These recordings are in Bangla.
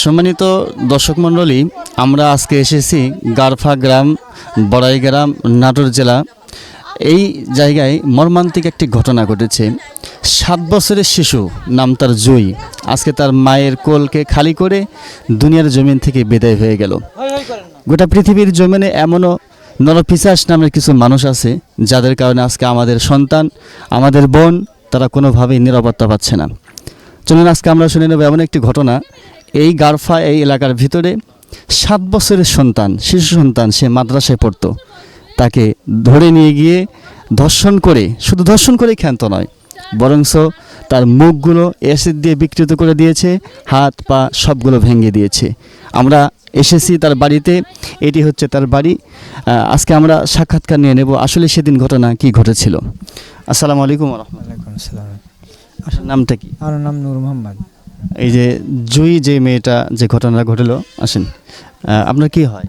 সম্মানিত দর্শক মণ্ডলী, আমরা আজকে এসেছি গারফা গ্রাম, বড়াই গ্রাম, নাটোর জেলা। এই জায়গায় মর্মান্তিক একটি ঘটনা ঘটেছে। সাত বছরের শিশু, নাম তার জয়ী আজকে তার মায়ের কোলকে খালি করে দুনিয়ার জমিন থেকে বিদায় হয়ে গেল। গোটা পৃথিবীর জমিনে এমনও নরপিসাস নামের কিছু মানুষ আছে, যাদের কারণে আজকে আমাদের সন্তান, আমাদের বোন, তারা কোনোভাবেই নিরাপত্তা পাচ্ছে না। চলুন আজকে আমরা শুনে নেব এমন একটি ঘটনা। এই গারফা এই এলাকার ভিতরে সাত বছরের সন্তান শিশু সন্তান সে মাদ্রাসায় পড়তো। তাকে ধরে নিয়ে গিয়ে ধর্ষণ করে শুধু ধর্ষণ করেই ক্ষান্ত নয় বরংস তার মুখগুলো অ্যাসিড দিয়ে বিকৃত করে দিয়েছে হাত পা সবগুলো ভেঙে দিয়েছে। আমরা এসেছি তার বাড়িতে এটি হচ্ছে তার বাড়ি। আজকে আমরা সাক্ষাৎকার নিয়ে নেব আসলে সেদিন ঘটনা কি ঘটেছিল। আসসালামু আলাইকুম আসসালাম। আসল নামটা কি? আমার নাম নূর মোহাম্মদ। এই যে জুই যে মেয়েটা যে ঘটনাটা ঘটলো আসেন আপনার কি হয়?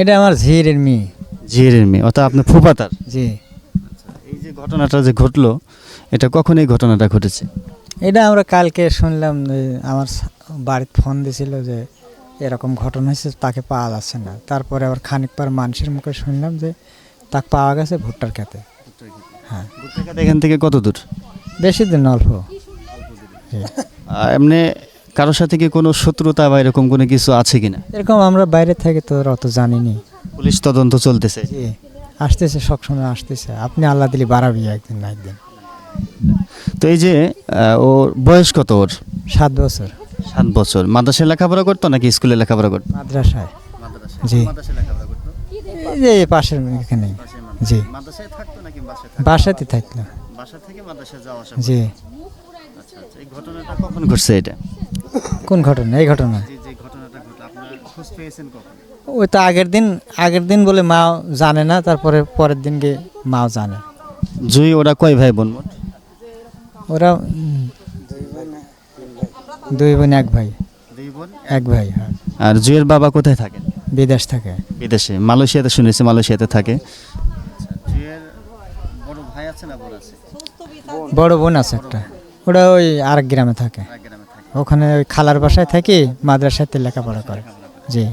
এটা আমার ঝিরের মেয়ে। ঝিয়েরের মেয়ে অর্থাৎ আপনার ফুপাতার জি। এই যে ঘটনাটা যে ঘটলো এটা কখন এই ঘটনাটা ঘটেছে? এটা আমরা কালকে শুনলাম আমার বাড়িতে ফোন দিছিল যে এরকম ঘটনা হয়েছে তাকে পাওয়া যাচ্ছে না। তারপরে আবার খানিক পর মানুষের মুখে শুনলাম যে তাকে পাওয়া গেছে ভুট্টার খেতে। হ্যাঁ। ভুট্টাখাত এখান থেকে কত দূর? বেশি দিন অল্প। এমনি কারোর সাথে কি কোনো শত্রুতা বা এরকম কোনো কিছু আছে কিনা? এরকম আমরা বাইরে থেকে তো অত জানিনি। পুলিশ তদন্ত চলতেছে। জি আসতেছে সবসময় আসতেছে। আপনি আল্লাহ দিলি বাড়াবি একদিন না একদিন। তো এই যে ওর বয়স কত ওর? সাত বছর। সাত বছর। মাদ্রাসায় লেখাপড়া করতো নাকি স্কুলে লেখাপড়া করতো? মাদ্রাসায়। জি। এই যে পাশের এখানে জি। মাদ্রাসায় থাকতো নাকি বাসায় বাসাতে থাকল বাসা থেকে মাদ্রাসায় যাওয়া আসা জি। আচ্ছা আচ্ছা এই ঘটনাটা কখন ঘটছে এটা? কোন ঘটনা? এই ঘটনা? যে যে ঘটনাটা ঘটলো। আপনারা খোঁজ পেয়েছেন কখন? ওই তো আগের দিন আগের দিন বলে মা জানে না তারপরে পরের দিন গিয়ে মাও জানে। জুই ওরা কয় ভাই বোন মোট? ওরা উম, দুই বোন এক ভাই। দুই বোন? এক ভাই হ্যাঁ। আর জুয়ের বাবা কোথায় থাকেন? বিদেশ থাকে। বিদেশে। মালয়েশিয়াতে শুনেছি মালয়েশিয়াতে থাকে। আছে না বোন আছে? বড় বোন আছে একটা। ওটা ওই আরেক গ্রামে থাকে। ওখানে ওই খালার বাসায় থাকি মাদ্রাসাতে লেখাপড়া করে। জি।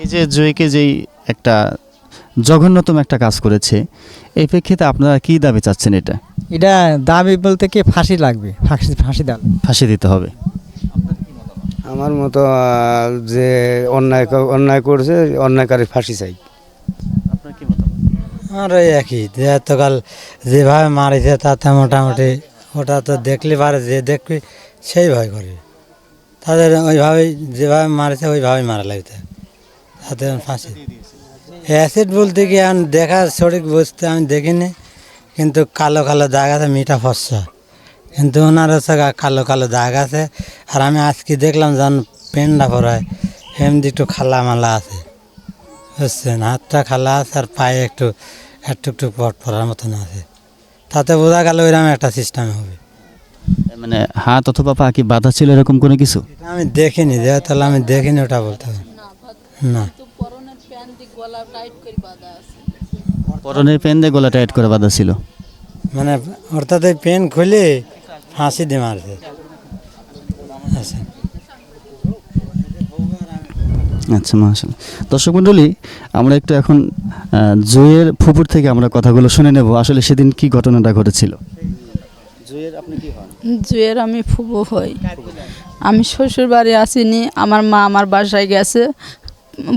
এই যে জয়কে যেই একটা জঘন্যতম একটা কাজ করেছে এই প্রেক্ষিতে আপনারা কি দাবি চাচ্ছেন এটা? এটা দাবি বলতে কি ফাঁসি লাগবে ফাঁসি ফাঁসি লাগবে। ফাঁসি দিতে হবে। আমার মতো যে অন্যায় অন্যায় করছে অন্যায়কারী ফাঁসি চাই। আর ওই একই। এতকাল যেভাবে মারিছে, তাতে মোটামুটি ওটা তো দেখলে পারে, যে দেখবে সেই ভয় তাদের ওইভাবেই, যেভাবে মারিছে, ওইভাবেই মারা লাগতে তাতে ফাঁসি। অ্যাসিড বলতে কি, আমি দেখা সঠিক বুঝতে আমি দেখিনি, কিন্তু কালো কালো দাগ আছে, মিঠা ফসা কিন্তু ওনার হচ্ছে কালো কালো দাগ আছে। আর আমি আজকে দেখলাম যখন পেনটা পরায় এমনি একটু খালা মালা আছে। বুঝছেন হাতটা খালা আছে আর পায়ে একটু একটু একটু পট পড়ার মতন আছে। তাতে বোঝা গেল ওইরকম একটা সিস্টেম হবে। মানে হাত অথবা পা কি বাধা ছিল এরকম কোনো কিছু? এটা আমি দেখিনি যেহেতু তাহলে আমি দেখিনি ওটা বলতে হবে। না পরনের পেন দিয়ে গলা টাইট করে বাধা ছিল? মানে অর্থাৎ এই পেন খুলে ফাঁসি দিয়ে মারছে। আচ্ছা। আচ্ছা মাশাল দর্শক মণ্ডলী আমরা একটু এখন জুয়ের ফুপুর থেকে আমরা কথাগুলো শুনে নেব। আসলে সেদিন কি ঘটনাটা ঘটেছিল? জুয়ের আপনি কি হন? জুয়ের আমি ফুবো হই। আমি শ্বশুর বাড়ি আসিনি আমার মা আমার বাসায় গেছে।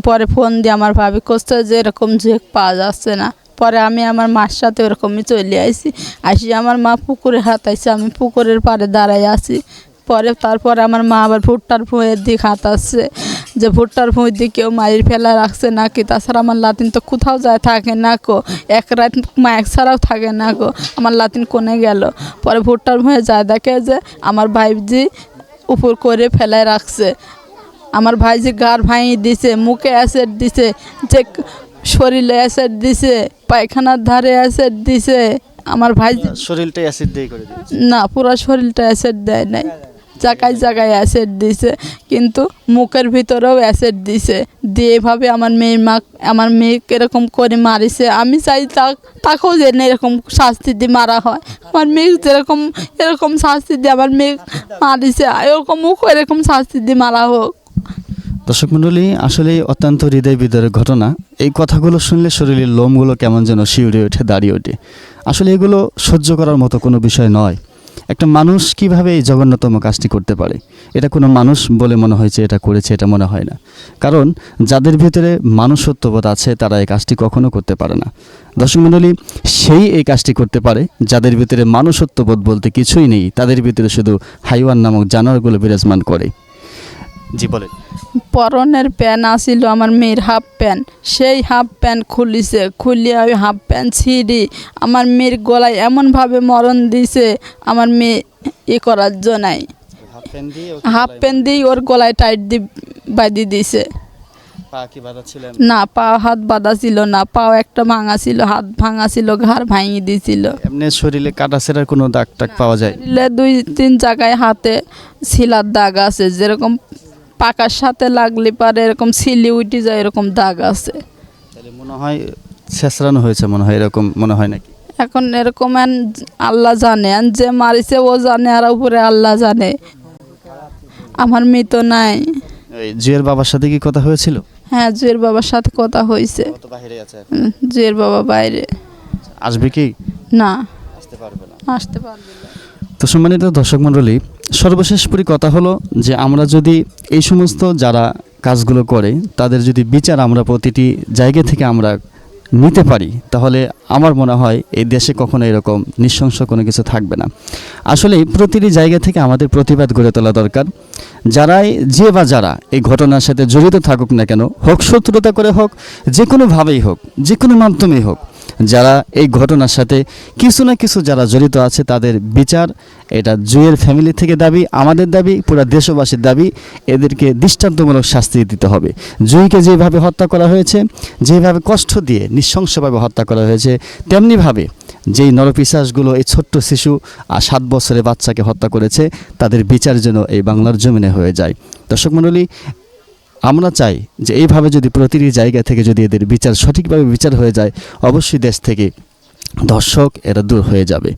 পরে ফোন দিয়ে আমার ভাবি করছে যে এরকম জুয়ে পাওয়া যাচ্ছে না। পরে আমি আমার মার সাথে ওরকমই চলে আসি আসি আমার মা পুকুরে হাতাইছে আমি পুকুরের পাড়ে দাঁড়াই আছি। পরে তারপরে আমার মা আবার ভুট্টার ফুঁয়ের দিক হাতাচ্ছে যে ভুট্টার দিক কেউ মায়ের ফেলা রাখছে নাকি তাছাড়া আমার লাতিন তো কোথাও যায় থাকে না কো? এক রাত মায়ের ছাড়াও থাকে না কো? আমার লাতিন কোনে গেল? পরে ভুট্টার ভুঁয়ে যায় দেখে যে আমার ভাইজি উপর করে ফেলায় রাখছে। আমার ভাইজি গার ভাঙি দিছে মুখে অ্যাসিড দিছে যে শরীরে অ্যাসিড দিছে পায়খানার ধারে অ্যাসিড দিছে। আমার ভাইজি শরীরটা অ্যাসিড দিয়ে করে না পুরো শরীরটা অ্যাসিড দেয় নাই। জায়গায় জায়গায় অ্যাসিড দিছে, কিন্তু মুখের ভিতরেও অ্যাসিড দিছে। দিয়ে এভাবে আমার মেয়ের মা, আমার মেয়েকে এরকম করে মারিছে। আমি চাই তাকেও যেন এরকম শাস্তি দিয়ে মারা হয়। আমার মেয়ে যেরকম, এরকম শাস্তি দিয়ে আমার মেয়ে মারিছে, এরকমও এরকম শাস্তি দিয়ে মারা হোক। দর্শক মণ্ডলী আসলে অত্যন্ত হৃদয় বিদারের ঘটনা। এই কথাগুলো শুনলে শরীরের লোমগুলো কেমন যেন শিউরে ওঠে, দাঁড়িয়ে ওঠে। আসলে এগুলো সহ্য করার মতো কোনো বিষয় নয়। একটা মানুষ কীভাবে এই জঘন্যতম কাজটি করতে পারে? এটা কোনো মানুষ বলে মনে হয়েছে এটা করেছে, এটা মনে হয় না। কারণ যাদের ভেতরে মানুষত্ববোধ আছে, তারা এই কাজটি কখনো করতে পারে না। দর্শক মণ্ডলী সেই এই কাজটি করতে পারে যাদের ভিতরে মানুষত্ববোধ বলতে কিছুই নেই। তাদের ভিতরে শুধু হাইওয়ান নামক জানোয়ারগুলো বিরাজমান করে। জি বলেন। পরনের প্যান্ট আসিল আমার মেয়ের হাফ প্যান্ট সেই হাফ প্যান্ট খুলিছে খুলিয়ে ওই হাফ প্যান্ট ছিঁড়ি আমার মেয়ের গলায় এমনভাবে মরণ দিছে আমার মেয়ে ই করার জন্যই হাফ প্যান্ট দিয়ে ওর গলায় টাইট দি বাঁধি দিছে। না পা হাত বাঁধা ছিল না পাও একটা ভাঙা ছিল হাত ভাঙা ছিল ঘাড় ভাঙিয়ে দিছিল। এমনি শরীরে কাটা ছেঁড়ার কোনো দাগ টাগ পাওয়া যায়? দুই তিন জায়গায় হাতে শিলার দাগ আছে যেরকম পাকার সাথে লাগলে পারে এরকম সিলি উঠে যায় এরকম দাগ আছে। তাহলে মনে হয় ছেঁচড়ানো হয়েছে মনে হয় এরকম মনে হয় নাকি? এখন এরকম আল্লাহ জানে যে মারিছে ও জানে আর উপরে আল্লাহ জানে। আমার মেয়ে তো নাই। জুয়ের বাবার সাথে কি কথা হয়েছিল? হ্যাঁ জুয়ের বাবার সাথে কথা হয়েছে। জুয়ের বাবা বাইরে। আসবে কি? না। আসতে পারবে না। আসতে পারবে না। তো সম্মানিত দর্শক মণ্ডলী সর্বশেষ পরি কথা হলো যে আমরা যদি এই সমস্ত যারা কাজগুলো করে, তাদের যদি বিচার আমরা প্রতিটি জায়গা থেকে আমরা নিতে পারি, তাহলে আমার মনে হয় এই দেশে কখনো এরকম নৃশংস কোনো কিছু থাকবে না। আসলে প্রতিটি জায়গা থেকে আমাদের প্রতিবাদ গড়ে তোলা দরকার। যারাই যে বা যারা এই ঘটনার সাথে জড়িত থাকুক না কেন, হোক শত্রুতা করে হোক যে কোনোভাবেই হোক যে কোনো মাধ্যমেই হোক যারা এই ঘটনার সাথে কিছু না কিছু যারা জড়িত আছে, তাদের বিচার, এটা জুয়ের ফ্যামিলি থেকে দাবি, আমাদের দাবি, পুরো দেশবাসীর দাবি, এদেরকে দৃষ্টান্তমূলক শাস্তি দিতে হবে। জুইকে যেভাবে হত্যা করা হয়েছে, যেভাবে কষ্ট দিয়ে নৃশংসভাবে হত্যা করা হয়েছে, তেমনিভাবে যেই নরপিশাসগুলো এই ছোট্ট শিশু আর সাত বছরের বাচ্চাকে হত্যা করেছে, তাদের বিচার যেন এই বাংলার জমিনে হয়ে যায়। দর্শক মণ্ডলী আমরা চাই যে এইভাবে যদি প্রতিটি জায়গা থেকে যদি এদের বিচার সঠিকভাবে বিচার হয়ে যায়, অবশ্যই দেশ থেকে দর্শক এরা দূর হয়ে যাবে।